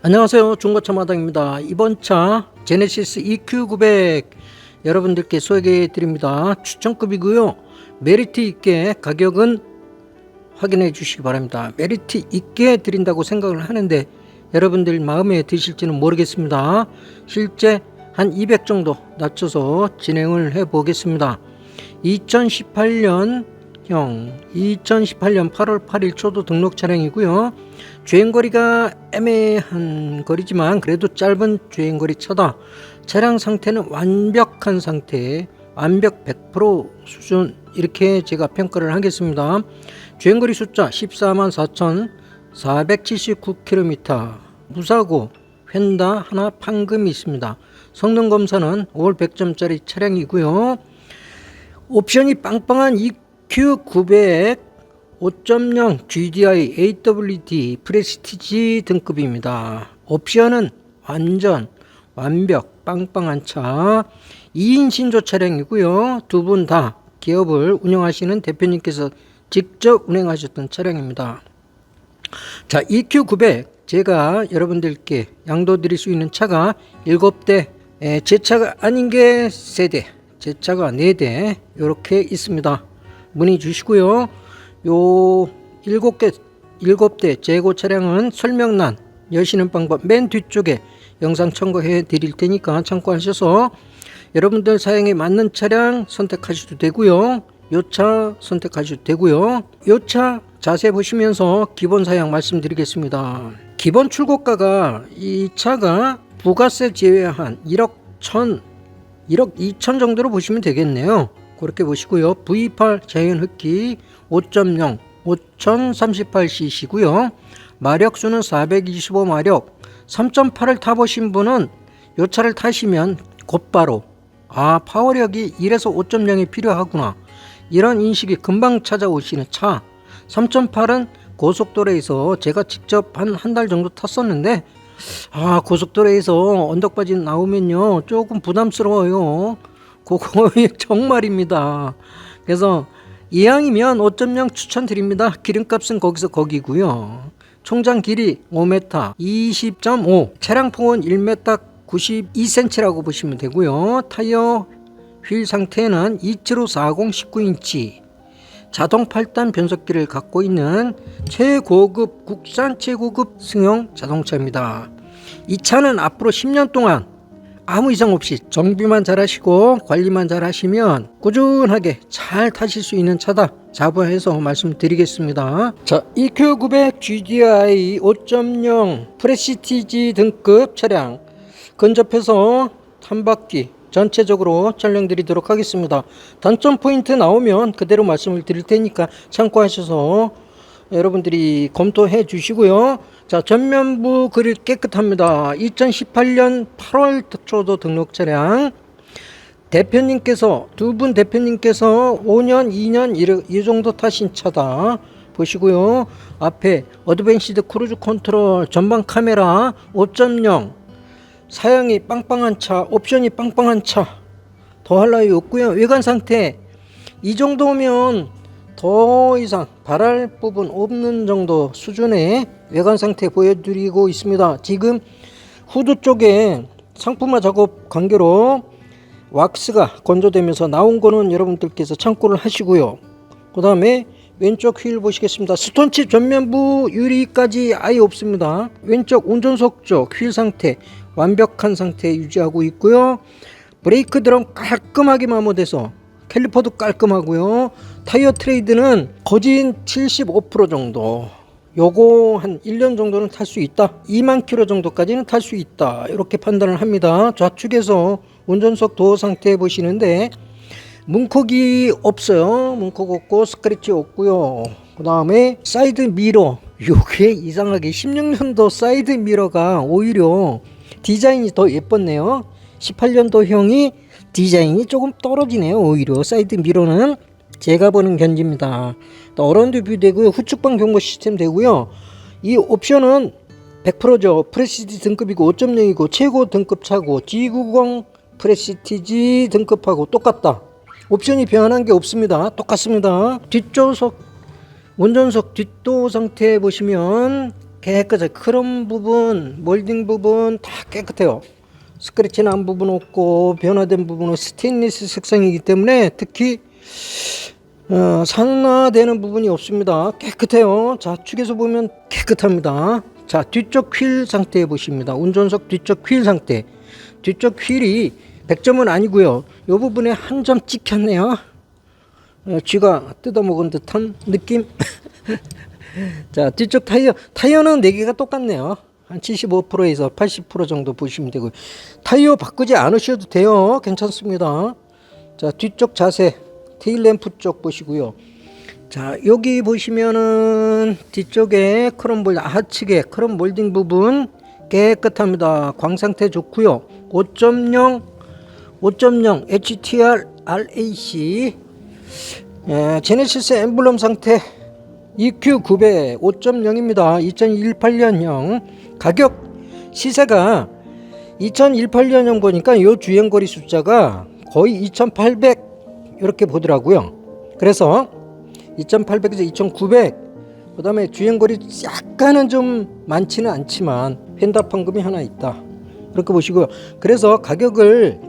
안녕하세요. 중고차 마당입니다. 이번 차 제네시스 EQ900 여러분들께 소개해 드립니다. 추천급이고요. 메리트 있게 가격은 확인해 주시기 바랍니다. 메리트 있게 드린다고 생각을 하는데 여러분들 마음에 드실지는 모르겠습니다. 실제 한 200 정도 낮춰서 진행을 해 보겠습니다. 2018년 형 2018년 8월 8일 초도 등록 차량이고요. 주행거리가 애매한 거리지만 그래도 짧은 주행거리 차다. 차량 상태는 완벽한 상태, 완벽 100% 수준 이렇게 제가 평가를 하겠습니다. 주행거리 숫자 14만 4,479km, 무사고, 휀다 하나 판금이 있습니다. 성능 검사는 5월 100점짜리 차량이고요. 옵션이 빵빵한 EQ900 5.0 GDI AWD 프레스티지 등급입니다. 옵션은 완전 완벽 빵빵한 차 2인 신조 차량이고요. 두 분 다 기업을 운영하시는 대표님께서 직접 운행하셨던 차량입니다. 자, EQ900 제가 여러분들께 양도 드릴 수 있는 차가 7대 에, 제 차가 아닌 게 3대 제 차가 4대 이렇게 있습니다. 문의 주시고요. 요 7개 7대 재고 차량은 설명란 여시는 방법 맨 뒤쪽에 영상 첨부해 드릴 테니까 참고하셔서 여러분들 사용에 맞는 차량 선택하셔도 되고요. 요 차 선택하셔도 되고요. 요 차 자세히 보시면서 기본 사양 말씀드리겠습니다. 기본 출고가가 이 차가 부가세 제외한 1억 1천 1억 2천 정도로 보시면 되겠네요. 그렇게 보시고요. V8 자연 흡기 5.0 5038cc고요. 마력수는 425마력 3.8을 타보신 분은 이 차를 타시면 곧바로 아 파워력이 1에서 5.0이 필요하구나 이런 인식이 금방 찾아오시는 차 3.8은 고속도로에서 제가 직접 한 한 달 정도 탔었는데 아 고속도로에서 언덕바지 나오면요 조금 부담스러워요 그거 정말입니다. 그래서 이왕이면 5.0 추천드립니다. 기름값은 거기서 거기고요. 총장 길이 5m 20.5 차량 폭은 1m 92cm라고 보시면 되고요. 타이어 휠 상태는 27540 19인치. 자동 8단 변속기를 갖고 있는 최고급 국산 최고급 승용 자동차입니다. 이 차는 앞으로 10년 동안 아무 이상 없이 정비만 잘 하시고 관리만 잘 하시면 꾸준하게 잘 타실 수 있는 차다 자부해서 말씀드리겠습니다. 자, EQ900 GDI 5.0 프레시티지 등급 차량 근접해서 한 바퀴 전체적으로 촬영 드리도록 하겠습니다. 단점 포인트 나오면 그대로 말씀을 드릴 테니까 참고하셔서 여러분들이 검토해 주시고요. 자, 전면부 그릴 깨끗합니다. 2018년 8월 초도 등록 차량 대표님께서 두 분 대표님께서 5년, 2년 이, 이 정도 타신 차다. 보시고요. 앞에 어드밴시드 크루즈 컨트롤 전방 카메라 5.0 사양이 빵빵한 차, 옵션이 빵빵한 차, 더할 나위 없고요. 외관 상태 이 정도면 더 이상 바랄 부분 없는 정도 수준의 외관 상태 보여드리고 있습니다. 지금 후드 쪽에 상품화 작업 관계로 왁스가 건조되면서 나온 거는 여러분들께서 참고를 하시고요. 그 다음에 왼쪽 휠 보시겠습니다. 스톤칩 전면부 유리까지 아예 없습니다. 왼쪽 운전석 쪽 휠 상태 완벽한 상태 유지하고 있고요. 브레이크 드럼 깔끔하게 마모돼서 캘리퍼도 깔끔하고요. 타이어 트레이드는 거진 75% 정도. 요거 한 1년 정도는 탈 수 있다. 2만 킬로 정도까지는 탈 수 있다. 이렇게 판단을 합니다. 좌측에서 운전석 도어 상태 보시는데 문콕이 없어요. 문콕 없고 스크래치 없고요. 그 다음에 사이드 미러. 요게 이상하게 16년도 사이드 미러가 오히려 디자인이 더 예뻤네요. 18년도형이 디자인이 조금 떨어지네요. 오히려 사이드 미러는 제가 보는 견지입니다. 또 어라운드 뷰 되고요. 후측방 경고 시스템 되고요. 이 옵션은 100%죠. 프레시티 등급이고 5.0이고 최고 등급 차고 G90 프레시티지 등급하고 똑같다. 옵션이 변한 게 없습니다. 똑같습니다. 뒷좌석 운전석 뒷도 상태 보시면 깨끗해. 크롬 부분, 몰딩 부분 다 깨끗해요. 스크래치 난 부분 없고 변화된 부분은 스테인리스 색상이기 때문에 특히 어, 산화되는 부분이 없습니다. 깨끗해요. 자, 축에서 보면 깨끗합니다. 자, 뒤쪽 휠 상태 보십니다. 운전석 뒤쪽 휠 상태. 뒤쪽 휠이 100점은 아니고요. 이 부분에 한 점 찍혔네요. 어, 쥐가 뜯어먹은 듯한 느낌. 자, 뒤쪽 타이어. 타이어는 4개가 똑같네요. 한 75%에서 80% 정도 보시면 되고요. 타이어 바꾸지 않으셔도 돼요. 괜찮습니다. 자, 뒤쪽 자세. 테일 램프 쪽 보시고요. 자, 여기 보시면은 뒤쪽에 크롬 몰 하측에 크롬 몰딩 부분 깨끗합니다. 광 상태 좋고요. 5.0 5.0 HTR RAC 예, 제네시스 엠블럼 상태 EQ900 5.0입니다. 2018년형 가격 시세가 2018년형 보니까 요 주행거리 숫자가 거의 2800 이렇게 보더라고요. 그래서 2800에서 2900 그 다음에 주행거리 약간은 좀 많지는 않지만 펜답 판금이 하나 있다. 이렇게 보시고요. 그래서 가격을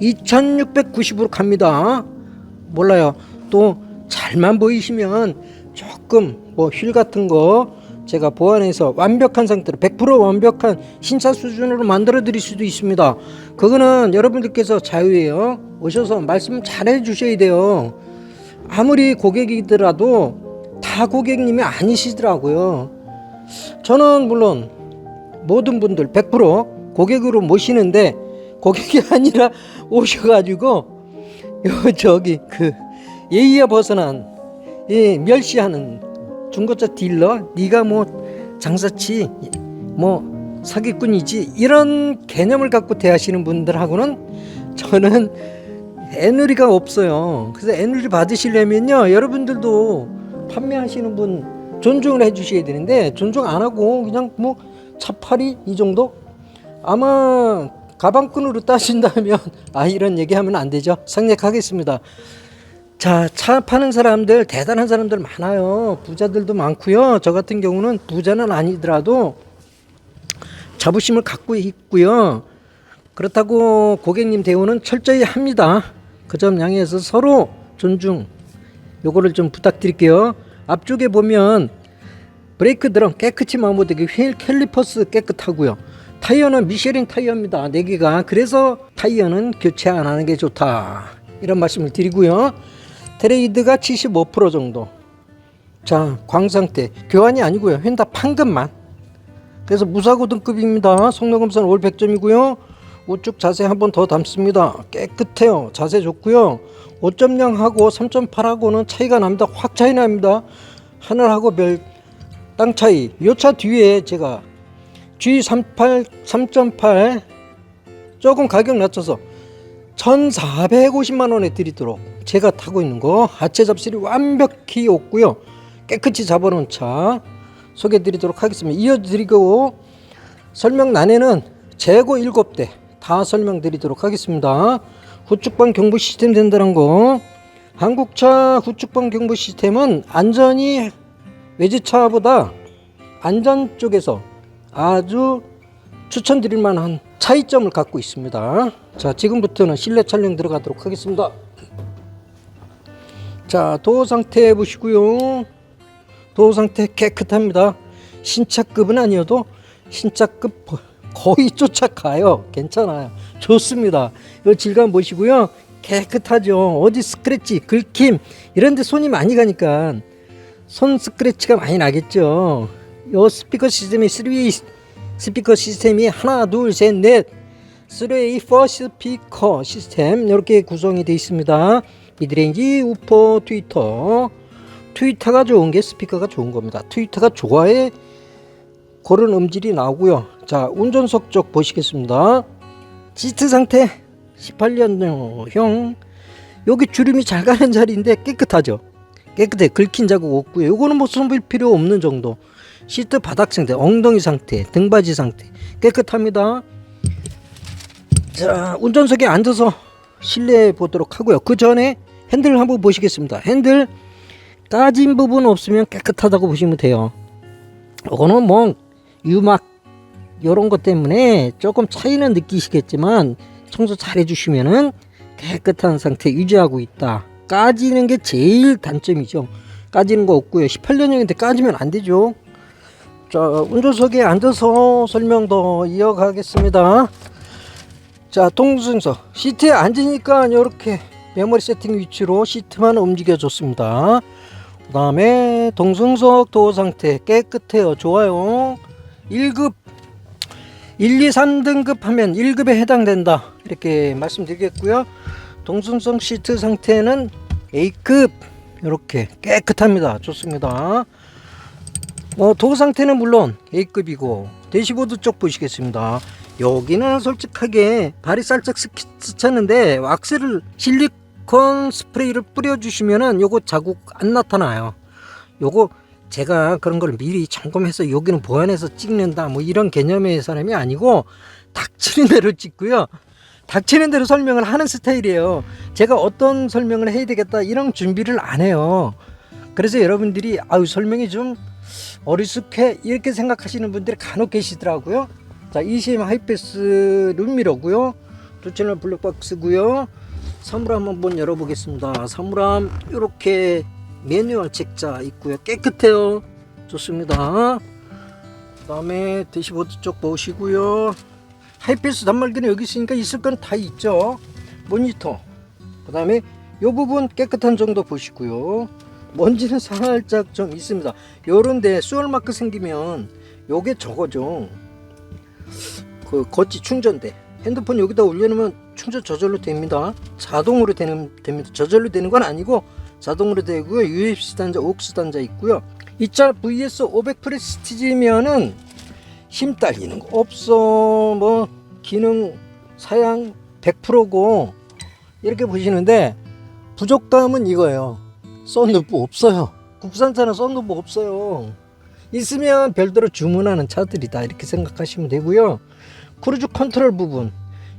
2690으로 갑니다. 몰라요. 또 잘만 보이시면 조금 뭐 휠 같은 거 제가 보완해서 완벽한 상태로 100% 완벽한 신차 수준으로 만들어 드릴 수도 있습니다. 그거는 여러분들께서 자유예요. 오셔서 말씀 잘 해 주셔야 돼요. 아무리 고객이더라도 다 고객님이 아니시더라고요. 저는 물론 모든 분들 100% 고객으로 모시는데 고객이 아니라 오셔가지고 요 저기 그 예의에 벗어난 이 멸시하는 중고차 딜러 네가 뭐 장사치 뭐 사기꾼이지 이런 개념을 갖고 대하시는 분들하고는 저는 애누리가 없어요. 그래서 애누리 받으시려면요 여러분들도 판매하시는 분 존중을 해주셔야 되는데 존중 안 하고 그냥 뭐 차팔이 이 정도 아마 가방끈으로 따신다면 아 이런 얘기하면 안 되죠. 생략하겠습니다. 자, 차 파는 사람들 대단한 사람들 많아요. 부자들도 많고요. 저 같은 경우는 부자는 아니더라도 자부심을 갖고 있고요. 그렇다고 고객님 대우는 철저히 합니다. 그 점 양해해서 서로 존중 요거를 좀 부탁드릴게요. 앞쪽에 보면 브레이크 드럼 깨끗이 마모되게 휠 캘리퍼스 깨끗하고요. 타이어는 미쉐린 타이어입니다. 4개가. 그래서 타이어는 교체 안 하는 게 좋다. 이런 말씀을 드리고요. 트레이드가 75% 정도. 자, 광 상태. 교환이 아니고요. 휀다 판금만. 그래서 무사고 등급입니다. 성능검사는 올 100점이고요. 우측 자세 한 번 더 담습니다. 깨끗해요. 자세 좋고요. 5.0하고 3.8하고는 차이가 납니다. 확 차이 납니다. 하늘하고 별 땅 차이. 요 차 뒤에 제가 G38 3.8 조금 가격 낮춰서 1,450만 원에 드리도록 제가 타고 있는 거 하체 잡실이 완벽히 없고요. 깨끗이 잡아놓은 차 소개해 드리도록 하겠습니다. 이어드리고 설명란에는 재고 7대 다 설명드리도록 하겠습니다. 후측방 경보 시스템 된다는 거 한국차 후측방 경보 시스템은 안전이 외제차보다 안전 쪽에서 아주 추천드릴 만한 차이점을 갖고 있습니다. 자, 지금부터는 실내 촬영 들어가도록 하겠습니다. 자, 도어 상태 보시고요. 도어 상태 깨끗합니다. 신차급은 아니어도 신차급 거의 쫓아가요. 괜찮아요. 좋습니다. 이 질감 보시고요. 깨끗하죠. 어디 스크래치, 긁힘 이런 데 손이 많이 가니까 손 스크래치가 많이 나겠죠. 요 스피커 시스템이 3 스피커 시스템이 하나, 둘, 셋, 넷 3A 4 스피커 시스템 이렇게 구성이 되어 있습니다. 미드레인지, 우퍼, 트위터 트위터가 좋은 게 스피커가 좋은 겁니다. 트위터가 좋아해 그런 음질이 나오고요. 자 운전석 쪽 보시겠습니다. 시트 상태 18년형 여기 주름이 잘 가는 자리인데 깨끗하죠. 깨끗해 긁힌 자국 없고요. 요거는 뭐 손볼 필요 없는 정도. 시트 바닥 상태, 엉덩이 상태, 등받이 상태 깨끗합니다. 자 운전석에 앉아서 실내 보도록 하고요. 그 전에 핸들 한번 보시겠습니다. 핸들 까진 부분 없으면 깨끗하다고 보시면 돼요. 이거는 뭐 유막 이런 것 때문에 조금 차이는 느끼시겠지만 청소 잘 해주시면은 깨끗한 상태 유지하고 있다. 까지는 게 제일 단점이죠. 까지는 거 없고요. 18년형인데 까지면 안 되죠. 자, 운전석에 앉아서 설명 더 이어가겠습니다. 자, 동승석 시트에 앉으니까 이렇게 메모리 세팅 위치로 시트만 움직여 줬습니다. 그 다음에 동승석 도어 상태 깨끗해요. 좋아요. 1급 1, 2, 3등급 하면 1급에 해당된다. 이렇게 말씀드리겠고요. 동승석 시트 상태는 A급 이렇게 깨끗합니다. 좋습니다. 어, 도어 상태는 물론 A급이고 대시보드 쪽 보시겠습니다. 여기는 솔직하게 발이 살짝 스쳤는데 왁스를 실리 콘 스프레이를 뿌려주시면은 요거 자국 안 나타나요. 요거 제가 그런 걸 미리 점검해서 여기는 보완해서 찍는다 뭐 이런 개념의 사람이 아니고 닥치는 대로 찍고요. 닥치는 대로 설명을 하는 스타일이에요. 제가 어떤 설명을 해야 되겠다 이런 준비를 안 해요. 그래서 여러분들이 아유 설명이 좀 어리숙해 이렇게 생각하시는 분들이 간혹 계시더라고요. 자, ECM 하이패스 룸미러고요. 두 채널 블랙박스고요. 사물함 한번 열어보겠습니다. 사물함 이렇게 매뉴얼 책자 있고요. 깨끗해요. 좋습니다. 그 다음에 대시보드 쪽 보시고요. 하이패스 단말기는 여기 있으니까 있을 건 다 있죠. 모니터. 그 다음에 요 부분 깨끗한 정도 보시고요. 먼지는 살짝 좀 있습니다. 요런데 수월 마크 생기면 요게 저거죠. 그 거치 충전대. 핸드폰 여기다 올려놓으면 충전 저절로 됩니다. 자동으로 되는 됩니다. 저절로 되는 건 아니고 자동으로 되고요. USB 단자, 옥스 단자 있고요. 이 차 VS 500 프레스티지면은 힘 딸리는 거 없어. 뭐 기능 사양 100%고 이렇게 보시는데 부족감은 이거예요. 썬루프 없어요. 국산차는 썬루프 없어요. 있으면 별도로 주문하는 차들이다 이렇게 생각하시면 되고요. 크루즈 컨트롤 부분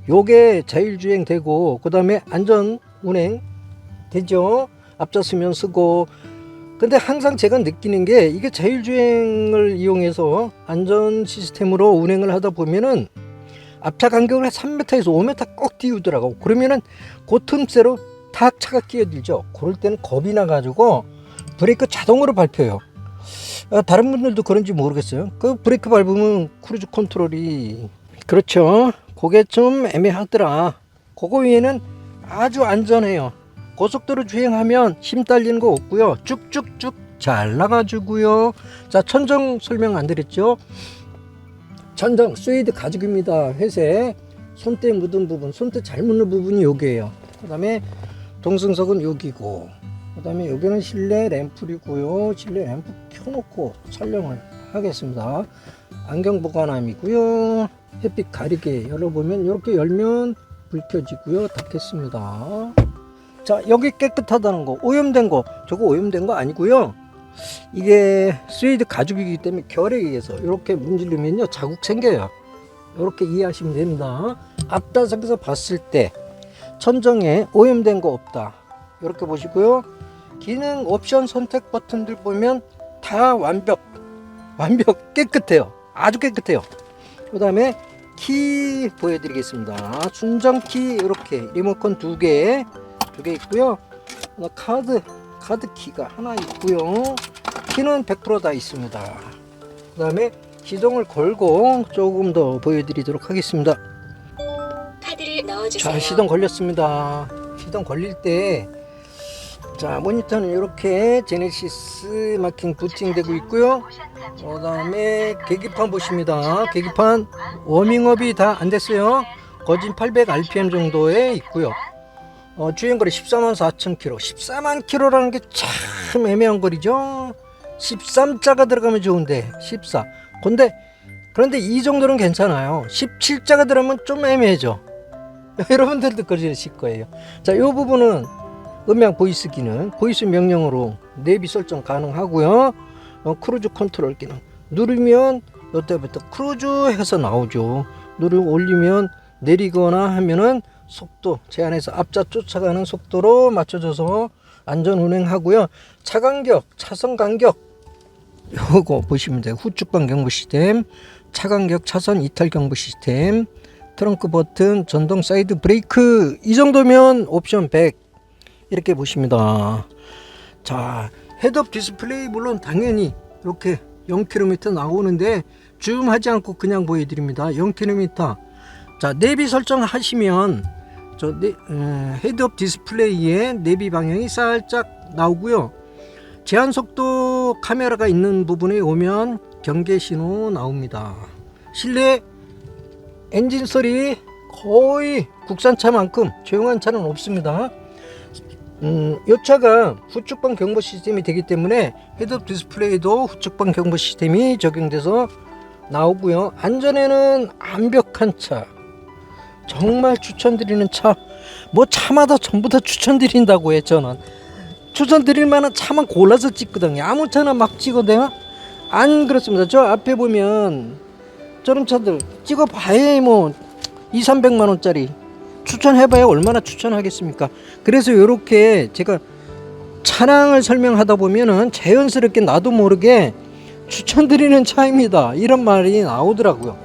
요게 자율주행 되고 그 다음에 안전 운행 되죠. 앞좌수면 쓰고 근데 항상 제가 느끼는 게 이게 자율주행을 이용해서 안전 시스템으로 운행을 하다 보면은 앞차 간격을 한 3m에서 5m 꼭 띄우더라고. 그러면은 그 틈새로 탁 차가 끼어들죠. 그럴 때는 겁이 나 가지고 브레이크 자동으로 밟혀요. 아, 다른 분들도 그런지 모르겠어요. 그 브레이크 밟으면 크루즈 컨트롤이 그렇죠. 그게 좀 애매하더라. 그거 위에는 아주 안전해요. 고속도로 주행하면 힘 딸리는 거 없고요. 쭉쭉쭉 잘 나가주고요. 자 천정 설명 안 드렸죠? 천정 스웨이드 가죽입니다. 회색 손때 묻은 부분, 손때 잘 묻는 부분이 여기에요. 그 다음에 동승석은 여기고, 그 다음에 여기는 실내 램프이고요. 실내 램프 켜놓고 촬영을 하겠습니다. 안경 보관함이고요. 햇빛 가리개 열어보면 이렇게 열면 불 켜지고요. 닫겠습니다. 자 여기 깨끗하다는 거 오염된 거 저거 오염된 거 아니고요. 이게 스웨이드 가죽이기 때문에 결에 의해서 이렇게 문지르면요 자국 생겨요. 이렇게 이해하시면 됩니다. 앞좌석에서 봤을 때 천정에 오염된 거 없다. 이렇게 보시고요. 기능 옵션 선택 버튼들 보면 다 완벽 완벽 깨끗해요. 아주 깨끗해요. 그 다음에 키 보여드리겠습니다. 순정 키 이렇게 리모컨 두 개, 두 개 있고요. 어, 카드 카드 키가 하나 있고요. 키는 100%다 있습니다. 그 다음에 시동을 걸고 조금 더 보여드리도록 하겠습니다. 카드를 넣어주세요. 자 시동 걸렸습니다 시동 걸릴 때 자 모니터는 이렇게 제네시스 마킹 부팅되고 있고요 그 다음에 계기판 보십니다. 계기판 워밍업이 다 안 됐어요. 거진 800 rpm 정도에 있고요. 어, 주행거리 14만 4천 킬로. 14만 킬로라는 게 참 애매한 거리죠. 13자가 들어가면 좋은데 14 근데 그런데 이 정도는 괜찮아요. 17자가 들어가면 좀 애매해져. 여러분들도 그러실 거예요. 자, 이 부분은 음향 보이스 기능, 보이스 명령으로 내비 설정 가능하고요. 어, 크루즈 컨트롤 기능 누르면 이때부터 크루즈 해서 나오죠. 누르 올리면 내리거나 하면은 속도 제한해서 앞차 쫓아가는 속도로 맞춰줘서 안전 운행하고요. 차 간격, 차선 간격 요거 보시면 돼요. 후측방 경보 시스템, 차간격 차선 이탈 경보 시스템, 트렁크 버튼, 전동 사이드 브레이크 이 정도면 옵션 100 이렇게 보십니다. 자, 헤드업 디스플레이 물론 당연히 이렇게 0km 나오는데 줌하지 않고 그냥 보여드립니다. 0km. 자, 내비 설정하시면 저 네, 에, 헤드업 디스플레이에 내비 방향이 살짝 나오고요. 제한 속도 카메라가 있는 부분에 오면 경계 신호 나옵니다. 실내 엔진 소리 거의 국산차만큼 조용한 차는 없습니다. 음, 이 차가 후측방 경보 시스템이 되기 때문에 헤드업 디스플레이도 후측방 경보 시스템이 적용돼서 나오고요. 안전에는 완벽한 차. 정말 추천드리는 차. 뭐 차마다 전부 다 추천드린다고 해 저는. 추천드릴 만한 차만 골라서 찍거든요. 아무 차나 막 찍어도요. 안 그렇습니다. 저 앞에 보면 저런 차들 찍어봐야 뭐 2, 300만 원짜리 추천해봐야 얼마나 추천하겠습니까? 그래서 이렇게 제가 차량을 설명하다 보면은 자연스럽게 나도 모르게 추천드리는 차입니다. 이런 말이 나오더라고요.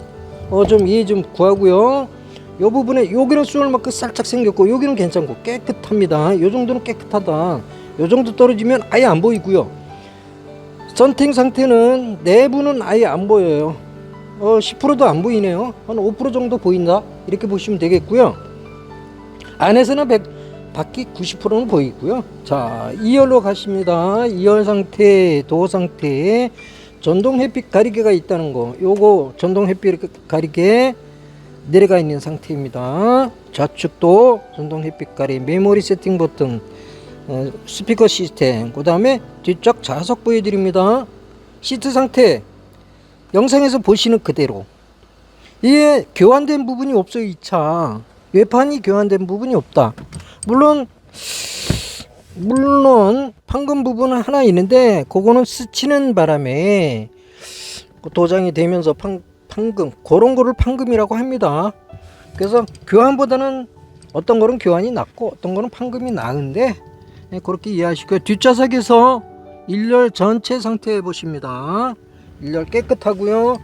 어 좀 이해 좀 구하고요. 요 부분에 여기는 수월마크 살짝 생겼고 여기는 괜찮고 깨끗합니다. 요 정도는 깨끗하다. 요 정도 떨어지면 아예 안 보이고요. 선팅 상태는 내부는 아예 안 보여요. 어 10%도 안 보이네요. 한 5% 정도 보인다. 이렇게 보시면 되겠고요. 안에서는 100, 바퀴 90%는 보이고요. 자, 2열로 가십니다. 2열 상태, 도어 상태에 전동 햇빛 가리개가 있다는 거. 요거 전동 햇빛 가리개 내려가 있는 상태입니다. 좌측도 전동 햇빛 가리 메모리 세팅 버튼, 어, 스피커 시스템, 그 다음에 뒤쪽 좌석 보여드립니다. 시트 상태 영상에서 보시는 그대로 이게 교환된 부분이 없어요 이 차. 외판이 교환된 부분이 없다. 물론 물론 판금 부분은 하나 있는데 그거는 스치는 바람에 그 도장이 되면서 판, 판금 그런 거를 판금이라고 합니다. 그래서 교환보다는 어떤 거는 교환이 낫고 어떤 거는 판금이 나은데 네, 그렇게 이해하시고요. 뒷좌석에서 1열 전체 상태 보십니다. 1열 깨끗하고요.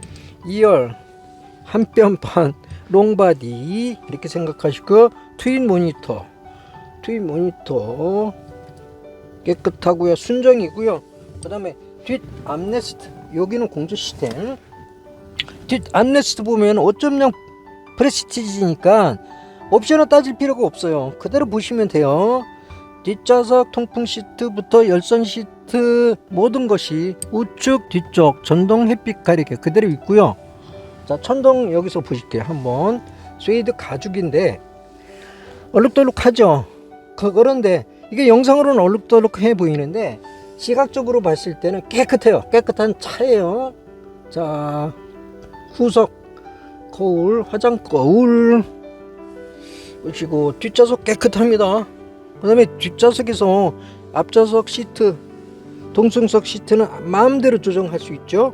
2열 한 뼘 반 롱바디 이렇게 생각하시고 트윈 모니터 트윈 모니터 깨끗하고요. 순정이고요. 그 다음에 뒷 암레스트 여기는 공조 시스템. 뒷 암레스트 보면 5.0 프레스티지니까 옵션을 따질 필요가 없어요. 그대로 보시면 돼요. 뒷좌석 통풍 시트부터 열선 시트 모든 것이 우측 뒤쪽 전동 햇빛 가리개 그대로 있고요 자 천동 여기서 보실게요. 한번. 스웨이드 가죽인데 얼룩덜룩하죠? 그, 그런데 이게 영상으로는 얼룩덜룩해 보이는데 시각적으로 봤을 때는 깨끗해요. 깨끗한 차예요. 자 후석 거울 화장 거울. 보시고 뒷좌석 깨끗합니다. 그 다음에 뒷좌석에서 앞좌석 시트 동승석 시트는 마음대로 조정할 수 있죠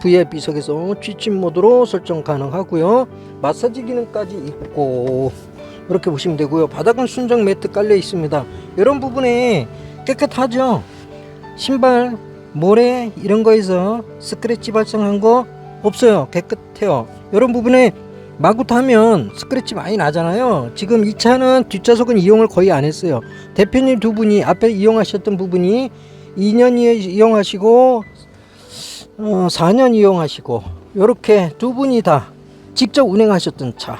VIP석에서 취침 모드로 설정 가능하고요. 마사지 기능까지 있고 이렇게 보시면 되고요. 바닥은 순정 매트 깔려 있습니다. 이런 부분에 깨끗하죠. 신발, 모래 이런 거에서 스크래치 발생한 거 없어요. 깨끗해요. 이런 부분에 마구 타면 스크래치 많이 나잖아요. 지금 이 차는 뒷좌석은 이용을 거의 안 했어요. 대표님 두 분이 앞에 이용하셨던 부분이 2년 이용하시고 어, 4년 이용하시고 이렇게 두 분이 다 직접 운행하셨던 차.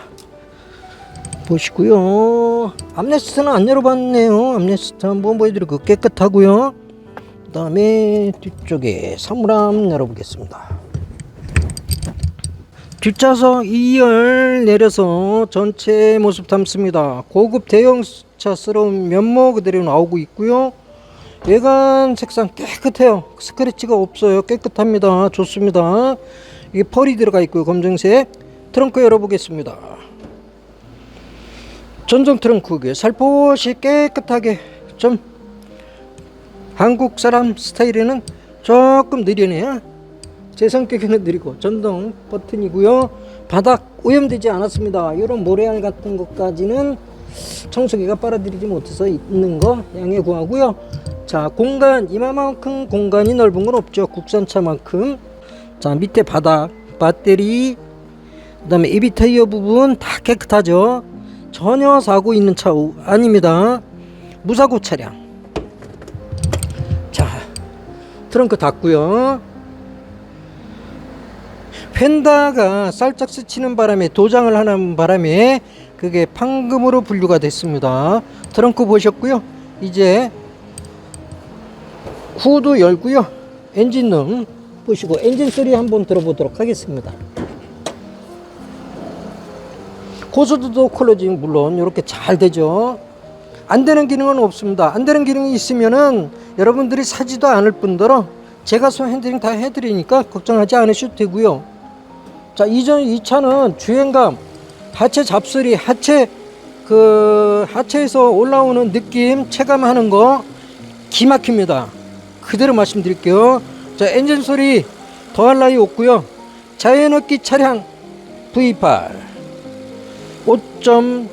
보시고요. 암레스트는 안 열어봤네요. 암레스트 한번 보여드리고 깨끗하고요. 그 다음에 뒤쪽에 사물함 열어보겠습니다. 뒷좌석 2열 내려서 전체 모습 담습니다. 고급 대형차스러운 면모 그대로 나오고 있고요 외관 색상 깨끗해요. 스크래치가 없어요. 깨끗합니다. 좋습니다. 이게 펄이 들어가 있고요. 검정색. 트렁크 열어보겠습니다. 전동 트렁크에 살포시 깨끗하게 좀 한국 사람 스타일에는 조금 느리네요. 제 성격에는 느리고 전동 버튼이고요. 바닥 오염되지 않았습니다. 이런 모래알 같은 것까지는 청소기가 빨아들이지 못해서 있는 거 양해 구하고요. 자 공간 이만큼 공간이 넓은 건 없죠. 국산차만큼. 자 밑에 바닥 배터리 그 다음에 에비 타이어 부분 다 깨끗하죠. 전혀 사고 있는 차 우- 아닙니다. 무사고 차량. 자 트렁크 닫고요. 펜다가 살짝 스치는 바람에 도장을 하는 바람에 그게 판금으로 분류가 됐습니다. 트렁크 보셨고요. 이제 후드 열고요. 엔진룸 보시고 엔진 소리 한번 들어보도록 하겠습니다. 고속도도 클로징 물론 이렇게 잘 되죠. 안 되는 기능은 없습니다. 안 되는 기능이 있으면은 여러분들이 사지도 않을 뿐더러 제가 손 핸들링 다 해드리니까 걱정하지 않으셔도 되고요. 자 이전 이 차는 주행감 하체 잡소리 하체 그 하체에서 올라오는 느낌 체감하는 거 기막힙니다 그대로 말씀드릴게요. 자 엔진 소리 더할 나위 없고요. 자연흡기 차량 V8 5.0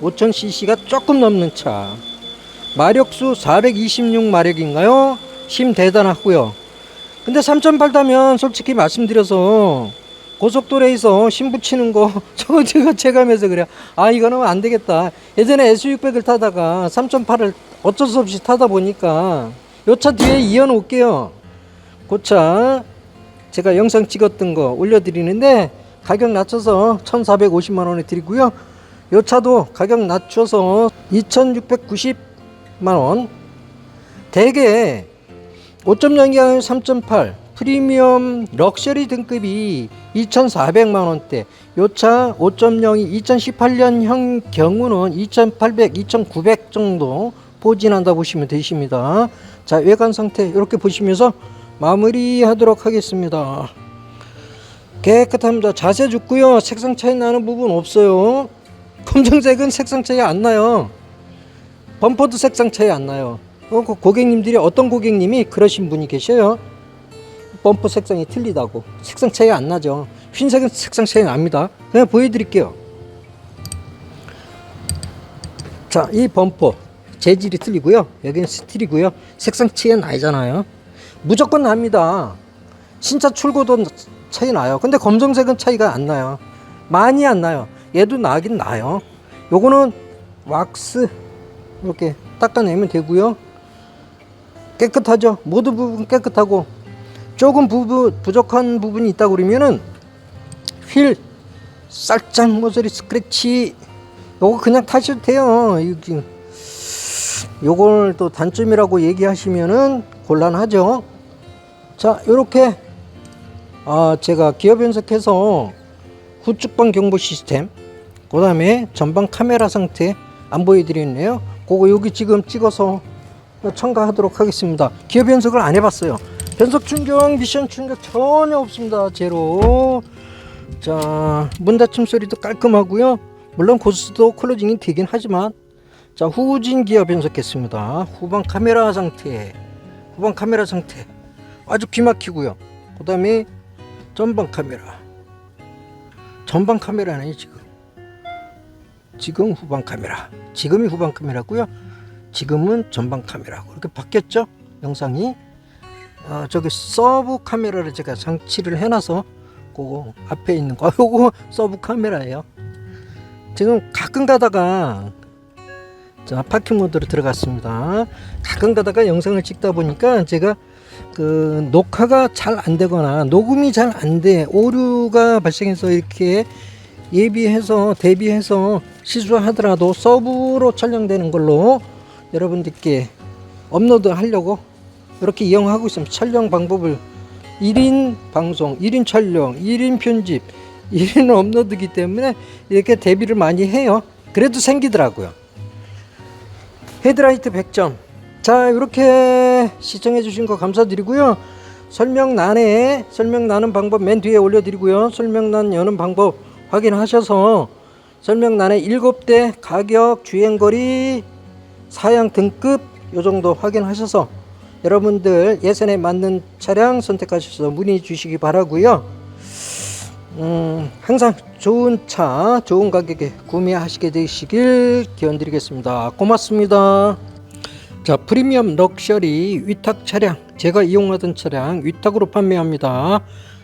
5000cc가 조금 넘는 차. 마력수 426마력인가요? 심 대단하고요. 근데 3.8 다면 솔직히 말씀드려서 고속도로에서 심 붙이는 거 저거 제가 체감해서 그래 아 이거는 안 되겠다. 예전에 S600을 타다가 3.8을 어쩔 수 없이 타다 보니까 요 차 뒤에 이어 놓을게요. 그차 제가 영상 찍었던 거 올려드리는데 가격 낮춰서 1450만 원에 드리고요. 요 차도 가격 낮춰서 2690만 원. 대개 5.0이 아니라 3.8 프리미엄 럭셔리 등급이 2,400만 원대. 요 차 5.0이 2018년형 경우는 2,800, 2,900 정도 포진한다 보시면 되십니다. 자, 외관 상태 이렇게 보시면서 마무리하도록 하겠습니다. 깨끗합니다. 자세 좋고요. 색상 차이 나는 부분 없어요. 검정색은 색상 차이 안 나요. 범퍼도 색상 차이 안 나요. 어, 그 고객님들이 어떤 고객님이 그러신 분이 계셔요. 범퍼 색상이 틀리다고. 색상 차이 안 나죠. 흰색은 색상 차이 납니다. 그냥 보여드릴게요. 자, 이 범퍼 재질이 틀리고요. 여기는 스틸이고요. 색상 차이 나잖아요. 무조건 납니다. 신차 출고도 차이 나요. 근데 검정색은 차이가 안 나요. 많이 안 나요. 얘도 나긴 나요. 요거는 왁스 이렇게 닦아내면 되고요. 깨끗하죠. 모두 부분 깨끗하고 조금 부분 부족한 부분이 있다 그러면은 휠 살짝 모서리 스크래치 요거 그냥 타셔도 돼요. 이게 요걸 또 단점이라고 얘기하시면은 곤란하죠. 자, 요렇게 아, 제가 기어 변속해서 후측방 경보 시스템 그 다음에 전방 카메라 상태 안 보여드리네요. 그거 여기 지금 찍어서 첨가하도록 하겠습니다. 기어 변속을 안 해봤어요. 변속 충격, 미션 충격 전혀 없습니다. 제로. 자, 문 닫힘 소리도 깔끔하고요. 물론 고스도 클로징이 되긴 하지만 자 후진 기어 변속했습니다. 후방 카메라 상태, 후방 카메라 상태 아주 기막히고요. 그 다음에 전방 카메라, 전방 카메라네 지금. 지금 후방 카메라, 지금이 후방 카메라고요. 지금은 전방 카메라고 이렇게 바뀌었죠 영상이. 아, 저기 서브 카메라를 제가 장치를 해놔서 그거 앞에 있는 거 요거 서브 카메라예요. 지금 가끔 가다가 자 파킹 모드로 들어갔습니다. 가끔 가다가 영상을 찍다 보니까 제가 그 녹화가 잘 안 되거나 녹음이 잘 안 돼 오류가 발생해서 이렇게 예비해서 대비해서 시주하더라도 서브로 촬영되는 걸로 여러분들께 업로드 하려고 이렇게 이용하고 있습니다. 촬영 방법을 1인 방송, 1인 촬영, 1인 편집, 1인 업로드기 때문에 이렇게 대비를 많이 해요. 그래도 생기더라고요. 헤드라이트 100점. 자, 이렇게 시청해 주신 거 감사드리고요. 설명란에 설명란은 방법 맨 뒤에 올려드리고요. 설명란 여는 방법 확인하셔서 설명란에 7대 가격, 주행거리, 사양 등급 요 정도 확인하셔서 여러분들 예산에 맞는 차량 선택하셔서 문의 주시기 바라고요. 음, 항상 좋은 차, 좋은 가격에 구매하시게 되시길 기원드리겠습니다. 고맙습니다. 자 프리미엄 럭셔리 위탁 차량 제가 이용하던 차량 위탁으로 판매합니다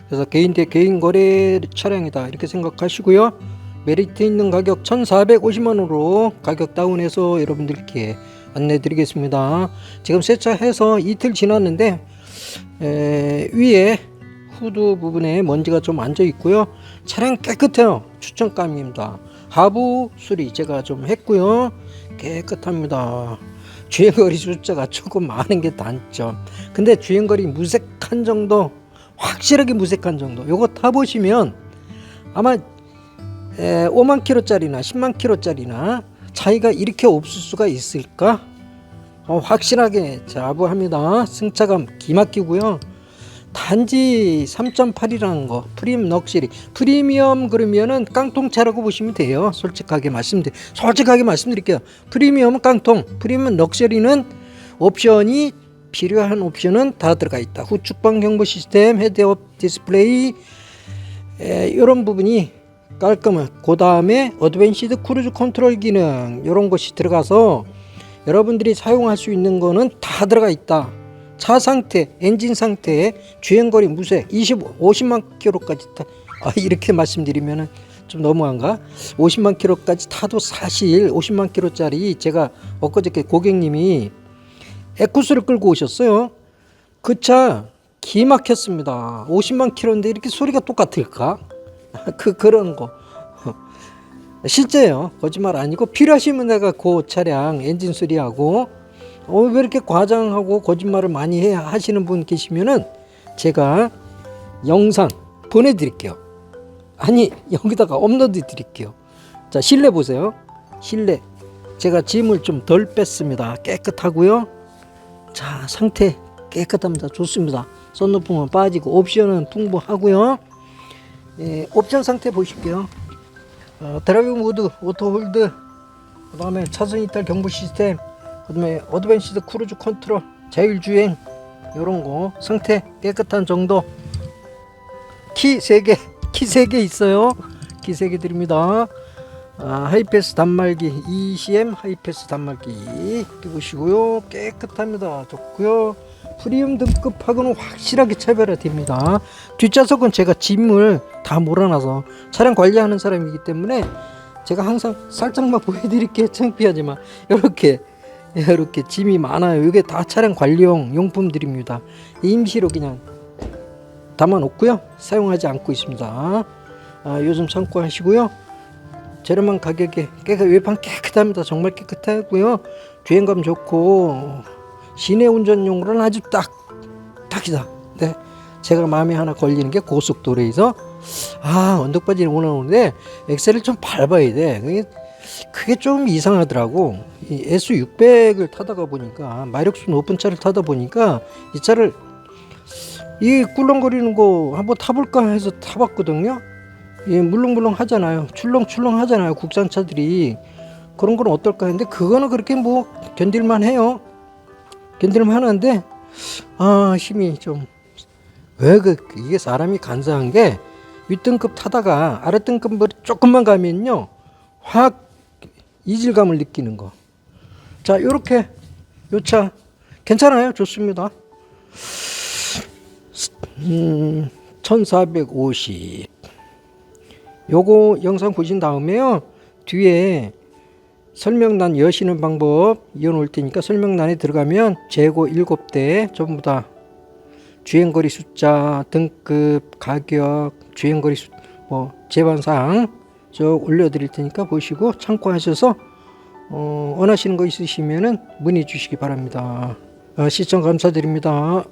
그래서 개인 대 개인 거래 차량이다 이렇게 생각하시고요 메리트 있는 가격 1450만 원으로 가격 다운해서 여러분들께 안내 드리겠습니다 지금 세차해서 이틀 지났는데 에, 위에 후드 부분에 먼지가 좀 앉아 있고요. 차량 깨끗해요. 추천감입니다. 하부 수리 제가 좀 했고요. 깨끗합니다. 주행거리 숫자가 조금 많은 게 단점. 근데 주행거리 무색한 정도 확실하게 무색한 정도 요거 타보시면 아마 에, 5만 킬로짜리나 10만 킬로짜리나 차이가 이렇게 없을 수가 있을까? 어, 확실하게 자부합니다. 승차감 기막히고요 단지 3.8이라는 거 프리미엄 럭셔리. 프리미엄 그러면은 깡통차라고 보시면 돼요. 솔직하게 말씀드 솔직하게 말씀드릴게요. 프리미엄은 깡통 프리미엄 럭셔리는 옵션이 필요한 옵션은 다 들어가 있다. 후측방 경보 시스템 헤드업 디스플레이 에, 이런 부분이 깔끔한 그 다음에 어드밴시드 크루즈 컨트롤 기능 이런 것이 들어가서 여러분들이 사용할 수 있는 거는 다 들어가 있다 차 상태, 엔진 상태, 주행거리 무색 20, 50만 킬로까지 타. 아, 이렇게 말씀드리면은 좀 너무한가? 50만 킬로까지 타도 사실 50만 킬로짜리 제가 엊그저께 고객님이 에쿠스를 끌고 오셨어요. 그 차 기막혔습니다. 50만 킬로인데 이렇게 소리가 똑같을까? 그 그런 거. 실제요. 거짓말 아니고 필요하시면 내가 그 차량 엔진 수리하고 어, 왜 이렇게 과장하고 거짓말을 많이 해 하시는 분 계시면은 제가 영상 보내드릴게요. 아니 여기다가 업로드 드릴게요. 자 실내 보세요. 실내 제가 짐을 좀 덜 뺐습니다. 깨끗하고요. 자 상태 깨끗합니다. 좋습니다. 썬루프만 빠지고 옵션은 풍부하고요. 예, 옵션 상태 보실게요. 어, 드라이브 모드, 오토 홀드, 그 다음에 차선 이탈 경보 시스템, 그다음에 어드밴시드 크루즈 컨트롤 자율주행 이런 거 상태 깨끗한 정도. 키 3개 키 3개 있어요. 키 3개 드립니다. 아, 하이패스 단말기 ECM 하이패스 단말기 보시고요. 깨끗합니다. 좋고요. 프리미엄 등급하고는 확실하게 차별화됩니다. 뒷좌석은 제가 짐을 다 몰아놔서 차량 관리하는 사람이기 때문에 제가 항상 살짝만 보여드릴게요. 창피하지만. 이렇게 이렇게 짐이 많아요. 이게 다 차량 관리용 용품들입니다. 임시로 그냥 담아 놓고요. 사용하지 않고 있습니다. 아, 요즘 참고하시고요. 저렴한 가격에 깨끗 외판 깨끗합니다. 정말 깨끗하고요. 주행감 좋고 시내 운전용으로는 아주 딱 딱이다. 네. 제가 마음에 하나 걸리는 게 고속도로에서 아 언덕 바지를 원하는데 엑셀을 좀 밟아야 돼. 그게 좀 이상하더라고. 이 S600을 타다가 보니까 마력수 높은 차를 타다 보니까 이 차를 이 꿀렁거리는 거 한번 타볼까 해서 타봤거든요. 예, 물렁물렁 하잖아요. 출렁출렁 하잖아요. 국산 차들이 그런 건 어떨까 했는데 그거는 그렇게 뭐 견딜만 해요. 견딜만 하는데 아 힘이 좀 왜 그 이게 사람이 간사한 게 윗등급 타다가 아랫등급 조금만 가면요 확 이질감을 느끼는 거. 자, 요렇게 요차 괜찮아요. 좋습니다. 음, 1450. 요거 영상 보신 다음에요. 뒤에 설명란 여시는 방법 이어놓을 테니까 설명란에 들어가면 재고 7대 전부 다 주행거리 숫자, 등급, 가격, 주행거리 수, 뭐 제반사항 쭉 올려드릴 테니까 보시고 참고하셔서 어, 원하시는 거 있으시면은 문의 주시기 바랍니다. 어, 시청 감사드립니다.